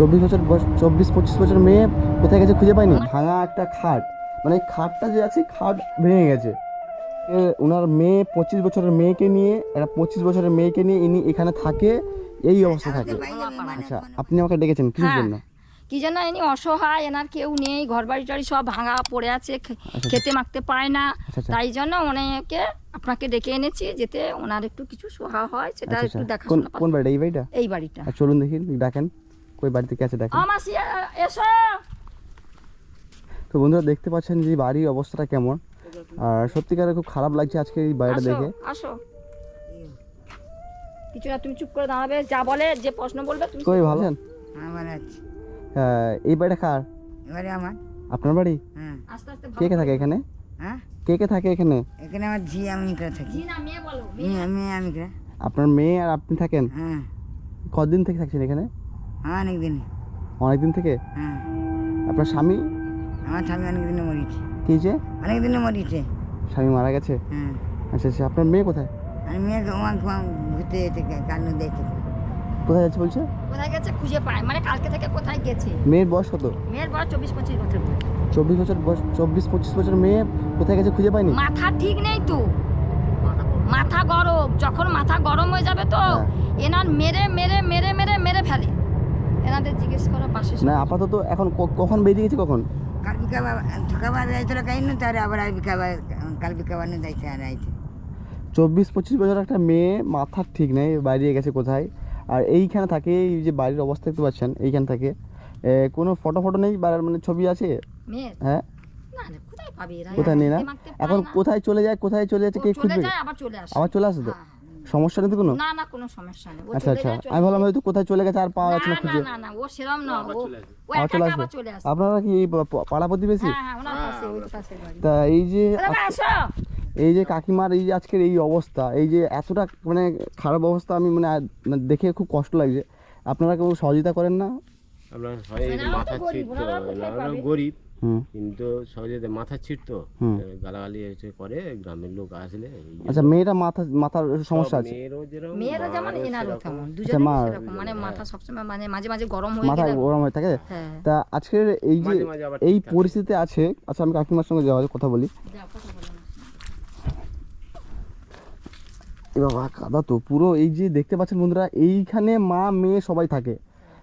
চব্বিশ বছর চব্বিশ পঁচিশ বছর মেয়ে কোথায় গেছে খুঁজে পাইনি। ভাঙা একটা খাট। মানে খাটটা যে আছে খাট ভেঙে গেছে। ওনার মেয়ে পঁচিশ বছরের মেয়েকে নিয়ে একটা পঁচিশ বছরের মেয়েকে নিয়ে ইনি এখানে থাকে এই অবস্থা থাকে। আচ্ছা আপনি আমাকে ডেকেছেন কিসের হ্যাঁ। জন্য? কি যেন ইনি অসহায় এনার কেউ নেই ঘর বাড়ি টাড়ি সব ভাঙা পড়ে আছে খে- আচ্ছা। খেতে মাখতে পায় না। আচ্ছা আচ্ছা। তাই জন্য ওনাকে আপনাকে ডেকে এনেছি যেতে ওনার একটু কিছু সোহা হয় সেটা আচ্ছা একটু আচ্ছা কোন দেখাশোনা কোন বাড়িটা? এই বাড়িটা? এই বাড়িটা। চলুন দেখি ডাকেন। কই বাড়িতে কে আছে দেখেন। আমার এসো। তো বন্ধুরা দেখতে পাচ্ছেন যে বাড়ির অবস্থাটা কেমন। আর সত্যিকারে খুব খারাপ লাগছে আজকে এই বাড়িটা দেখে। আসো। কিছু না তুমি চুপ করে দাঁড়াবে যা বলে যে প্রশ্ন বলবে তুমি কই ভালো? আছেন? আমার আছে। হ্যাঁ, এই বাড়িটা কার? এবারে আমার। আপনার বাড়ি? হ্যাঁ। আস্তে আস্তে কে কে থাকে এখানে? হ্যাঁ? কে কে থাকে এখানে? এখানে আমার ঝি আমি করে থাকি। জি না মেয়ে বলো মেয়ে। আমি আমি করে। আপনার মেয়ে আর আপনি থাকেন? হ্যাঁ। কতদিন থেকে থাকছেন এখানে? হ্যাঁ অনেক দিন অনেক দিন থেকে? হ্যাঁ। আপনার স্বামী? আমার স্বামী অনেক দিনে মরিছে। কি যে অনেক দিনে মরিছে। স্বামী মারা গেছে? হ্যাঁ। আচ্ছা আচ্ছা আপনার মেয়ে কোথায়? আর মেয়েকে ওমান ফোয়াম ঘুরতে যেতে কান্না দেখতে। কোথায় যাচ্ছে বলছে? কোথায় গেছে খুঁজে পায়। মানে কালকে থেকে কোথায় গেছে? মেয়ের বয়স কত? মেয়ের বয়স চব্বিশ পঁচিশ বছর চব্বিশ বছর বয়স চব্বিশ পঁচিশ বছর মেয়ে কোথায় গেছে খুঁজে পাইনি মাথা ঠিক নেই তো। মাথা গরম। যখন মাথা গরম হয়ে যাবে তো হ্যাঁ। এনার মেরে মেরে মেরে মেরে মেরে ফেলে। এনাদের জিজ্ঞেস করো পাশে না আপাতত এখন কখন বেরিয়ে গেছে কখন? কাল বিকাবা ঠকাবার যাইছিল কাই না তার আবার আর বিকাবা কাল বিকাবার না যাইছে আর আইছে। চব্বিশ পঁচিশ বছর একটা মেয়ে মাথার ঠিক নেই বাইরে গেছে কোথায়? আর এইখানে থাকে এই যে বাড়ির অবস্থা দেখতে পাচ্ছেন এইখান থাকে। কোনো ফটো ফটো নেই মানে ছবি আছে? হ্যাঁ। না না কোথায় নেই না? এখন কোথায় চলে যায় কোথায় চলে যাচ্ছে কে চলে খুঁজবে? আবার চলে আসে। আবার চলে আসে তো? হ্যাঁ, হ্যাঁ। সমস্যা নেই তো কোনো? না না কোনো সমস্যা নেই। আচ্ছা আচ্ছা। আমি ভাবলাম। হয়তো কোথায় চলে গেছে আর পাওয়া যাচ্ছে না না খুঁজে। না না ও সেরম না ও ও চলে একা আসবে। চলে আসে। আপনারা কি পাড়া প্রতিবেশী? হ্যাঁ হ্যাঁ ওনার পাশে ওই পাশের বাড়ি। তা এই যে আসো। এই যে কাকিমার এই যে আজকের এই অবস্থা এই যে এতটা মানে খারাপ অবস্থা আমি মানে মানে দেখে খুব কষ্ট লাগছে। আপনারা কেউ সহযোগিতা করেন না? আমরা গরিব, কিন্তু সহজে মাথা ছিট তো গালাগালি এসে করে গ্রামের লোক আসলে আচ্ছা মেয়েটা মাথা মাথার সমস্যা আছে? মেয়েরা যেমন এনারও। তেমন দুজনেরই মা- মানে মাথা সবসময় মানে মাঝে মাঝে গরম হয়ে মাথা গরম হয়ে থাকে? হ্যাঁ। তা আজকের এই যে মাঝে মাঝে আবার এই পরিস্থিতি আছে আচ্ছা আমি কাকিমার সঙ্গে যাওয়ার কথা বলি। যাও, কথা বলো। না। এ বাবা কাদা তো পুরো এই যে দেখতে পাচ্ছেন বন্ধুরা এইখানে মা মেয়ে সবাই থাকে।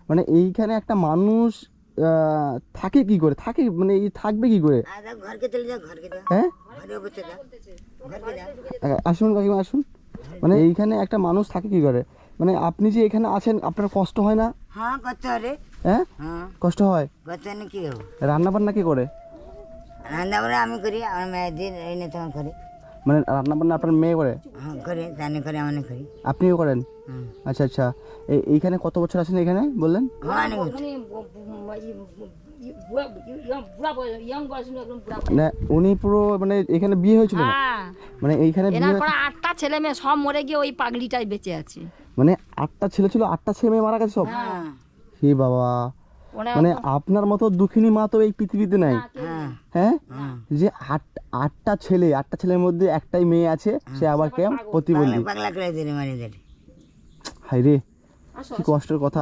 মানে এইখানে একটা মানুষ থাকে কি করে? থাকে মানে থাকবে কি করে? হ্যাঁ? আসুন কাকিমা আসুন। মানে এইখানে একটা মানুষ থাকে কি করে? মানে আপনি যে এখানে আছেন আপনার কষ্ট হয় না? হ্যাঁ করতে হবে হ্যাঁ? হ্যাঁ। কষ্ট হয়? কি রান্না বান্না কি করে? রান্না বান্না আমি করি আমার মেয়েদের এনে তখন করি। মানে রান্না বান্না আপনার মেয়ে করে? হ্যাঁ করে জানি করে আমি করি। আপনিও করেন? আচ্ছা আচ্ছা এই এইখানে কত বছর আছেন এখানে বললেন হ্যাঁ ইয়ং- ইয়ং না, উনি পুরো মানে এখানে বিয়ে হয়েছিল হ্যাঁ মানে এইখানে আটটা ছেলে মেয়ে সব মরে গিয়ে ওই পাগলিটাই বেঁচে আছে মানে আটটা ছেলে ছিল আটটা ছেলে মেয়ে মারা গেছে সব হ্যাঁ হে বাবা মানে আপনার মতো দুঃখিনী মা তো এই পৃথিবীতে নাই হ্যাঁ হ্যাঁ হ্যাঁ যে আট আটটা ছেলে আটটা ছেলের মধ্যে একটাই মেয়ে আছে সে আবার কেম প্রতিবন্ধী পাগলা পাগলা করে দিলে মারি দিলে হাই রে কি কষ্টের কথা।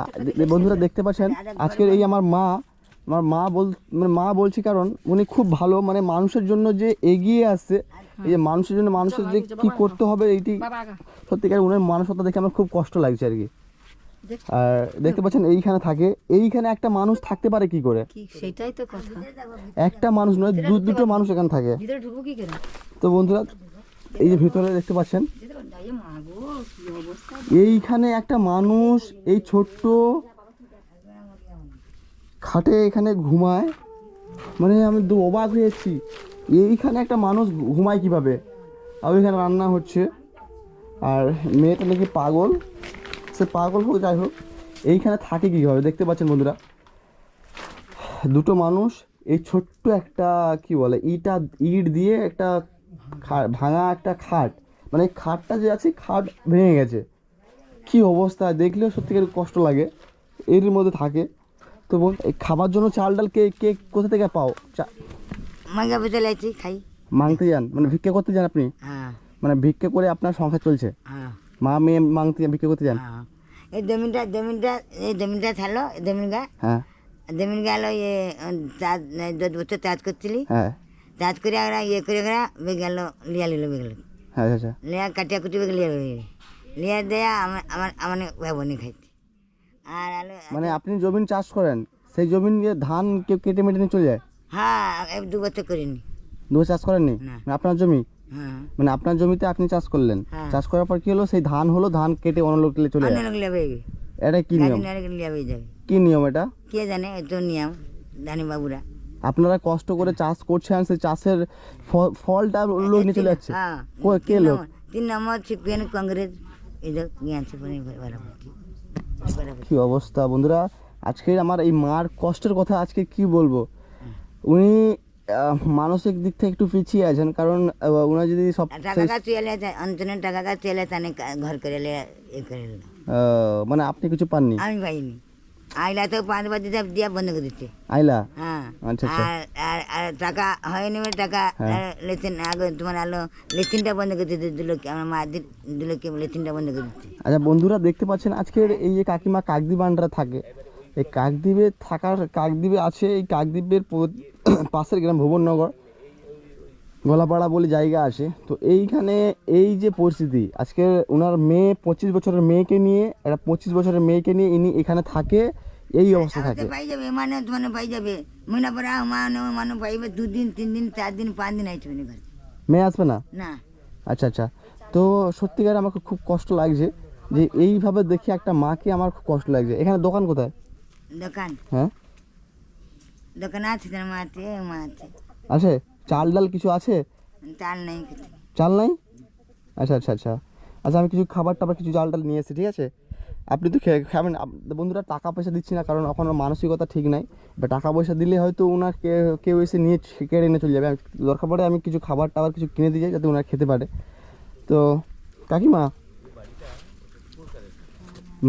বন্ধুরা দেখতে পাচ্ছেন আজকের এই আমার মা আমার মা বল মানে মা বলছি কারণ উনি খুব ভালো মানে মানুষের জন্য যে এগিয়ে আসছে এই যে মানুষের জন্য মানুষের যে কি করতে হবে এইটি সত্যিকার উনার মানসতা দেখে আমার খুব কষ্ট লাগছে আর কি। আর দেখতে পাচ্ছেন এইখানে থাকে এইখানে একটা মানুষ থাকতে পারে কি করে? সেটাই তো কথা। একটা মানুষ নয় দু দুটো মানুষ এখানে থাকে। তো বন্ধুরা এই যে ভিতরে দেখতে পাচ্ছেন এইখানে একটা মানুষ, এই ছোট্ট খাটে এখানে ঘুমায়। মানে আমি তো অবাক হয়েছি এইখানে একটা মানুষ ঘুমায় কীভাবে? আর এখানে রান্না হচ্ছে। আর মেয়েটা নাকি পাগল। সে পাগল হোক, যাই হোক, এইখানে থাকে কীভাবে? দেখতে পাচ্ছেন বন্ধুরা। দুটো মানুষ, এই ছোট্ট একটা, কি বলে, ইটা ইট দিয়ে একটা ভাঙা একটা খাট। মানে খাটটা যে আছে খাট ভেঙে গেছে। কি অবস্থা দেখলেও সত্যিকার কষ্ট লাগে। এর মধ্যে থাকে। তো এই খাবার জন্য চাল ডাল কে কে কোথা থেকে পাও? মাঙ্গা বসে লাইছি খাই। মাংতে যান। মানে ভিক্ষা করতে যান আপনি? হ্যাঁ। মানে ভিক্ষা করে আপনার সংসার চলছে? হ্যাঁ। মা মেয়ে মাংতে যান ভিক্ষা করতে যান? হ্যাঁ। এই জমিটা জমিটা এই জমিটা এই জমিন গা। হ্যাঁ। জমিন গেল ইয়ে চাষ দশ বছর চাষ করছিলি। হ্যাঁ। চাষ করে ওরা ইয়ে করে ওরা গেল লিয়া লিলো গেল হ্যাঁ আচ্ছা লিয়া কাটিয়া কুটি লিয়া লিয়া দেয়া আমার আমার আমার ভাবনি খাইতে। আর আলু মানে আপনি জমিন চাষ করেন সেই জমিন ধান কেউ কেটে মেটে নিয়ে চলে যায়? হ্যাঁ দু বছর করিনি। দু চাষ করেননি? মানে আপনার জমি? হ্যাঁ। মানে আপনার জমিতে আপনি চাষ করলেন। হ্যাঁ। চাষ করার পর কি হলো? সেই ধান হলো ধান কেটে অন্য লোক নিয়ে চলে এটা কি নিয়ম? কি নিয়ম এটা? কে জানে এ তো নিয়ম? জানি বাবুরা। আপনারা কষ্ট করে চাষ করছেন সেই চাষের ফলটা লোক নিয়ে চলে যাচ্ছে। হ্যাঁ কে লোক? তিন নম্বর কংগ্রেস কি অবস্থা বন্ধুরা? আজকে আমার এই মার কষ্টের কথা আজকে কি বলব? উনি মানসিক দিক থেকে একটু পিছিয়ে আছেন কারণ উনার যদি সব টাকা চলে অন্তনের টাকা চলে তানে ঘর করে মানে আপনি কিছু পাননি? আমি পাইনি। আইলা তো পাঁচ বাজে সব দিয়া বন্ধ করে দিচ্ছে আইলা? হ্যাঁ। আচ্ছা, আচ্ছা। আর আর আর টাকা হয়নি বলে টাকা হ্যাঁ। লেচিন আগে তোমার আলো লেচিনটা বন্ধ করে দিতে দিল আমার মা দিল কি লেচিনটা বন্ধ করে দিচ্ছে আচ্ছা বন্ধুরা দেখতে পাচ্ছেন আজকের এই যে কাকিমা কাকদ্বীপ আন্ডারে থাকে। এই কাকদ্বীপে থাকার কাকদ্বীপে আছে এই কাকদ্বীপের পাশের গ্রাম ভুবননগর। গলাপাড়া বলে জায়গা আছে। তো এইখানে এই যে পরিস্থিতি আজকে ওনার মেয়ে পঁচিশ বছরের মেয়েকে নিয়ে একটা পঁচিশ বছরের মেয়েকে নিয়ে ইনি এখানে থাকে। এই অবস্থা থাকে। পাই যাবে মানে মানে পাই যাবে। মনে পড়া মানে মানে পাইবে দুদিন তিন দিন চার দিন পাঁচ দিন আইছে ঘরে মেয়ে আসবে না? না। আচ্ছা আচ্ছা। তো সত্যিকার আমাকে খুব কষ্ট লাগছে যে এইভাবে দেখি একটা মাকে আমার খুব কষ্ট লাগছে। এখানে দোকান কোথায়? দোকান। হ্যাঁ? দোকান আছে তার মা আছে মা আছে। আছে? চাল ডাল কিছু আছে? চাল নেই চাল নাই? আচ্ছা আচ্ছা আচ্ছা। আচ্ছা আমি কিছু খাবার টাবার কিছু চাল ডাল নিয়ে এসেছি ঠিক আছে? আপনি তো খেয়ে খাবেন। বন্ধুরা টাকা পয়সা দিচ্ছি না কারণ এখন মানসিকতা ঠিক নাই। বা টাকা পয়সা দিলে হয়তো ওনার কেউ এসে নিয়ে কেড়ে নিয়ে চলে যাবে। দরকার পড়ে আমি কিছু খাবার টাবার কিছু কিনে দিয়ে যাই যাতে ওনার খেতে পারে। তো কাকিমা?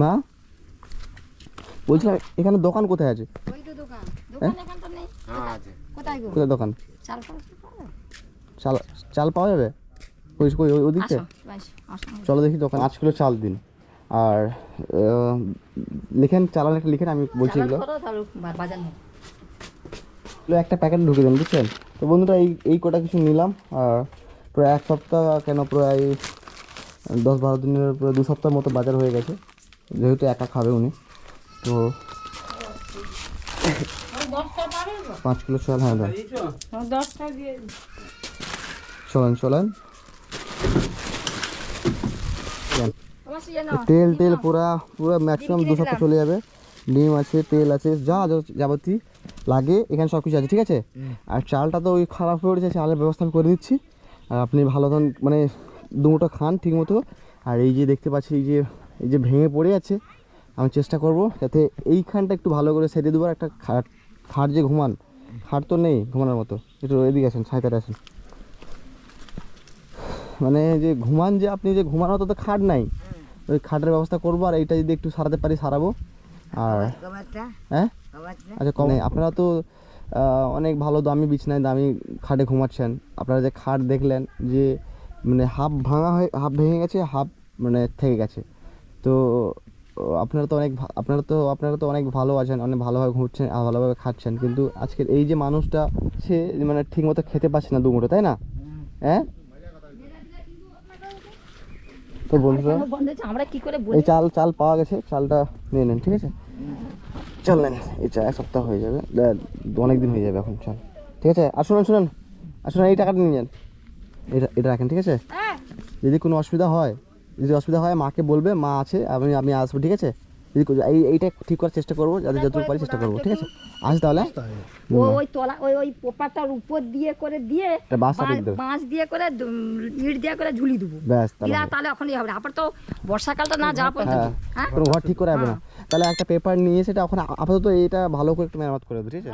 মা? বলছিলাম এখানে দোকান কোথায় আছে? ওই তো দোকান। দোকান এখান তো নেই। হ্যাঁ কোথায় দোকান? চাল পাওয়া যাবে? চাল চাল পাওয়া যাবে? ওই ওই ওদিকে? আসো আসো আসো। চলো দেখি দোকান। কিলো চাল দিন। আর লিখেন চালান একটা লিখেন আমি বলছি এগুলো। একটা প্যাকেট ঢুকে দেন বুঝছেন? তো বন্ধুরা এই এই কটা কিছু নিলাম আর প্রায় এক সপ্তাহ কেন প্রায় দশ বারো দিনের প্রায় দু সপ্তাহ মতো বাজার হয়ে গেছে যেহেতু একা খাবে উনি। তো পাঁচ কিলো চাল হ্যাঁ দিয়ে চলেন চলেন তেল তেল পুরা পুরা ম্যাক্সিমাম দু সপ্তাহ চলে যাবে। ডিম আছে তেল আছে যা যা যাবতীয় লাগে এখানে সব কিছু আছে ঠিক আছে? আর চালটা তো ওই খারাপ হয়ে উঠেছে চালের ব্যবস্থা আমি করে দিচ্ছি। আর আপনি ভালো ধরুন মানে দুটো খান ঠিক মতো আর এই যে দেখতে পাচ্ছি এই যে এই যে ভেঙে পড়ে আছে আমি চেষ্টা করব যাতে এইখানটা একটু ভালো করে সেটে দেবো আর একটা খাট খাট যে ঘুমান খাট তো নেই ঘুমানোর মতো। একটু এদিকে আসেন ছাইতারে আসেন। মানে যে ঘুমান যে আপনি যে ঘুমানোর মতো তো খাট নাই। ওই খাটের ব্যবস্থা করব আর এইটা যদি একটু সারাতে পারি সারাবো। আর হ্যাঁ? আচ্ছা কম আপনারা তো অনেক ভালো দামি বিছনায় দামি খাটে ঘুমাচ্ছেন। আপনারা যে খাট দেখলেন যে মানে হাফ ভাঙা হয়ে হাফ ভেঙে গেছে হাফ মানে থেকে গেছে। তো আপনারা তো অনেক আপনারা তো আপনারা তো অনেক ভালো আছেন অনেক ভালোভাবে ঘুরছেন আর ভালোভাবে খাচ্ছেন। কিন্তু আজকের এই যে মানুষটা সে মানে ঠিক মতো খেতে পারছে না দুমুটো তাই না? হ্যাঁ? তো বন্ধুরা আমরা কি করে এই চাল চাল পাওয়া গেছে চালটা নিয়ে নেন ঠিক আছে? চল নেন এই চা এক সপ্তাহ হয়ে যাবে অনেক দিন হয়ে যাবে এখন চাল ঠিক আছে? আর শুনুন শুনুন আর শুনুন এই টাকাটা নিয়ে যান এটা এটা রাখেন ঠিক আছে? হ্যাঁ। যদি কোনো অসুবিধা হয় যদি অসুবিধা হয় মাকে বলবে মা আছে আমি আমি আসব ঠিক আছে? যদি এই এইটা ঠিক করার চেষ্টা করব যাতে যতটুকু পারি চেষ্টা করব ঠিক আছে? আজ তাহলে? ওই তলা ওই ওই পোপাটার উপর দিয়ে করে দিয়ে বাঁশ দিয়ে করে ইট দিয়ে করে ঝুলি দেবো। ব্যাস তাহলে হবে। তাহলে ওখানে হবে আবার তো বর্ষাকালটা না যাওয়া পর্যন্ত। হ্যাঁ। হ্যাঁ? ঘর ঠিক করে হবে না। তাহলে একটা পেপার নিয়ে সেটা ওখানে আপাতত এটা ভালো করে একটু মেরামত করে দেবো ঠিক আছে?